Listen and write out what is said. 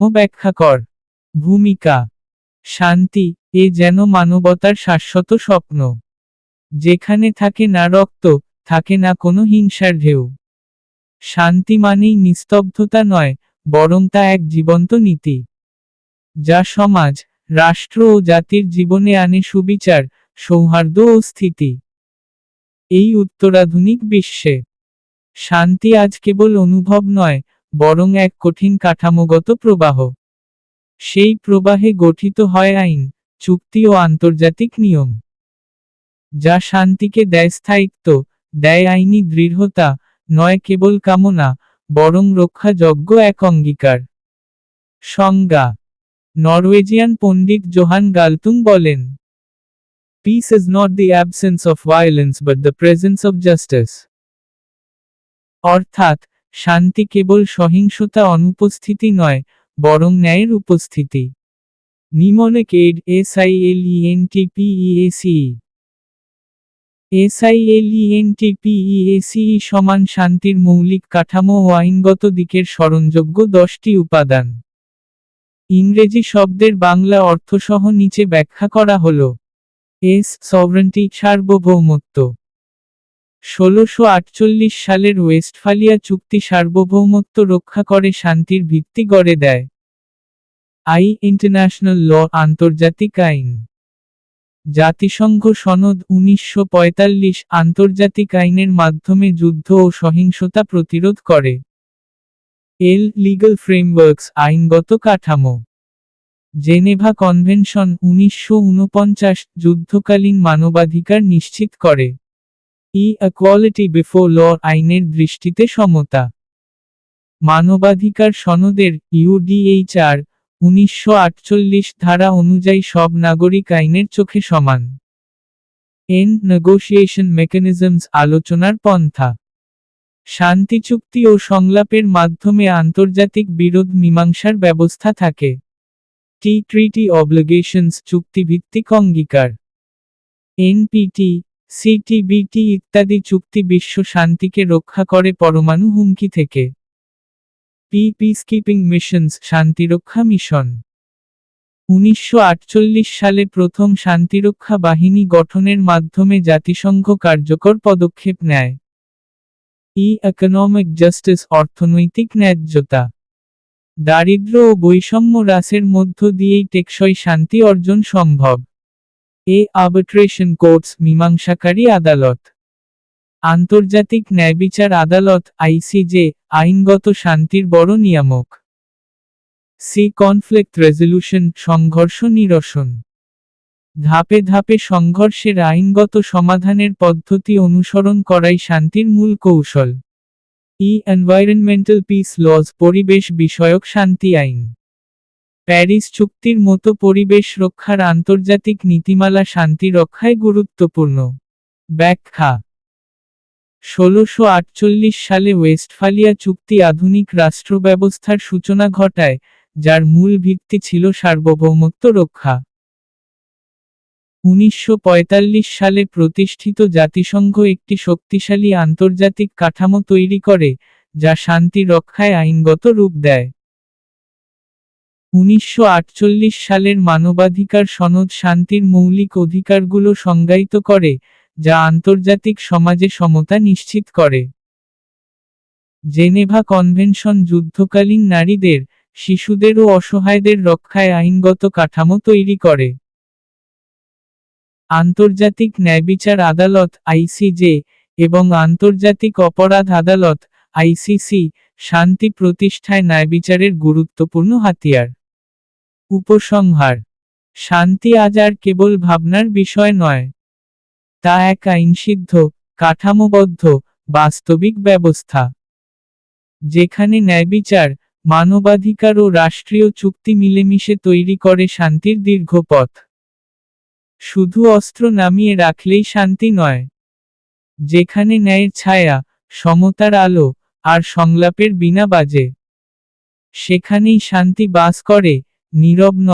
ব্যাখ্যা কর। ভূমিকা। শান্তি, এ যেন মানবতার শাশ্বত স্বপ্ন। যেখানে থাকে না রক্ত, থাকে না কোনো হিংসার ঢেউ। শান্তি মানেই নিস্তব্ধতা নয়, বরং তা এক জীবন্ত নীতি। যা সমাজ, রাষ্ট্র ও জাতির জীবনে আনে সুবিচার, সৌহার্দ্য ও স্থিতি। এই উত্তরাধুনিক বিশ্বে। শান্তি আজ কেবল অনুভব নয় বরং এক কঠিন কাঠামোগত প্রবাহ। সেই প্রবাহে গঠিত হয় আইন, চুক্তি ও আন্তর্জাতিক নিয়ম। যা শান্তিকে দেয় স্থায়িত্ব, দেয় আইনি দৃঢ়তা, নয় কেবল কামনা, বরং রক্ষাযোগ্য এক অঙ্গীকার। সংজ্ঞা, নরওয়েজিয়ান পণ্ডিত জোহান গালতুং বলেন, Peace is not the absence of violence, but the presence of justice. অর্থাৎ শান্তি কেবল সহিংসতা অনুপস্থিতি নয়, বরং ন্যায়ের উপস্থিতি। নিমনেক add S I L E N T P E A C S I L E N T P E A C সমান শান্তির মৌলিক কাঠামো ও আইনগত দিকের স্মরণযোগ্য দশটি উপাদান। ইংরেজি শব্দের বাংলা অর্থসহ নিচে ব্যাখ্যা করা হল। এস, সভরেন্টি, সার্বভৌমত্ব। ষোলোশো আটচল্লিশ সালের ওয়েস্টফালিয়া চুক্তি সার্বভৌমত্ব রক্ষা করে শান্তির ভিত্তি গড়ে দেয়। আই ইন্টারন্যাশনাল ল আন্তর্জাতিক আইন। জাতিসংঘ সনদ উনিশশো পঁয়তাল্লিশ আন্তর্জাতিক আইনের মাধ্যমে যুদ্ধ ও সহিংসতা প্রতিরোধ করে। এল লিগাল ফ্রেমওয়ার্কস আইনগত কাঠামো। জেনেভা কনভেনশন উনিশশো ঊনপঞ্চাশ যুদ্ধকালীন মানবাধিকার নিশ্চিত করে। ই অ্যাকোয়ালিটি বিফোর ল আইনের দৃষ্টিতে সমতা। মানবাধিকার সনদের ইউডিএইচআর উনিশশো ধারা অনুযায়ী সব নাগরিক আইনের চোখে সমান। এন নেগোশিয়েশন মেকানিজমস আলোচনার পন্থা। শান্তি চুক্তি ও সংলাপের মাধ্যমে আন্তর্জাতিক বিরোধ মীমাংসার ব্যবস্থা থাকে। টি ট্রিটি অব্লিগেশনস চুক্তিভিত্তিক অঙ্গীকার। এনপিটি সিটিবিটি ইত্যাদি চুক্তি বিশ্ব শান্তিকে রক্ষা করে পরমাণু হুমকি থেকে। পি পিসকিপিং মিশনস শান্তিরক্ষা মিশন। উনিশশো আটচল্লিশ সালে প্রথম শান্তিরক্ষা বাহিনী গঠনের মাধ্যমে জাতিসংঘ কার্যকর পদক্ষেপ নেয়। ই ইকোনমিক জাস্টিস অর্থনৈতিক ন্যায্যতা। দারিদ্র ও বৈষম্য হ্রাসের মধ্য দিয়েই টেকসই শান্তি অর্জন সম্ভব। এ আর্বিট্রেশন কোর্টস মীমাংসাকারী আদালত। আন্তর্জাতিক ন্যায়বিচার আদালত আইসিজে আইনগত শান্তির বড় নিয়ামক। সি কনফ্লিক্ট রেজলিউশন সংঘর্ষ নিরসন। ধাপে ধাপে সংঘর্ষের আইনগত সমাধানের পদ্ধতি অনুসরণ করাই শান্তির মূল কৌশল। ই এনভায়রনমেন্টাল পিস লজ পরিবেশ বিষয়ক শান্তি আইন। প্যারিস চুক্তির মতো পরিবেশ রক্ষার আন্তর্জাতিক নীতিমালা শান্তি রক্ষায় গুরুত্বপূর্ণ। ব্যাখ্যা। ষোলোশো সালে ওয়েস্টফালিয়া চুক্তি আধুনিক রাষ্ট্র ব্যবস্থার সূচনা ঘটায়, যার মূল ভিত্তি ছিল সার্বভৌমত্ব রক্ষা। উনিশশো পঁয়তাল্লিশ সালে প্রতিষ্ঠিত জাতিসংঘ একটি শক্তিশালী আন্তর্জাতিক কাঠামো তৈরি করে, যা শান্তি রক্ষায় আইনগত রূপ দেয়। উনিশশো আটচল্লিশ সালের মানবাধিকার সনদ শান্তির মৌলিক অধিকারগুলো সংজ্ঞায়িত করে, যা আন্তর্জাতিক সমাজে সমতা নিশ্চিত করে। জেনেভা কনভেনশন যুদ্ধকালীন নারীদের, শিশুদের ও অসহায়দের রক্ষায় আইনগত কাঠামো তৈরি করে। আন্তর্জাতিক ন্যায়বিচার আদালত আইসিজে এবং আন্তর্জাতিক অপরাধ আদালত আইসিসি শান্তি প্রতিষ্ঠায় ন্যায়বিচারের গুরুত্বপূর্ণ হাতিয়ার। উপসংহার। শান্তি আজ আর কেবল ভাবনার বিষয় নয়। তা এক আইনসিদ্ধ, কাঠামোবদ্ধ, বাস্তবিক ব্যবস্থা। যেখানে ন্যায়বিচার, মানবাধিকার ও রাষ্ট্রীয় চুক্তি মিলেমিশে তৈরি করে শান্তির দীর্ঘ পথ শুধু অস্ত্র নামিয়ে রাখলেই শান্তি নয়। যেখানে ন্যায়ের ছায়া, সমতার আলো, আর সংলাপের বিনা বাজে। সেখানেই শান্তি বাস করে নীরব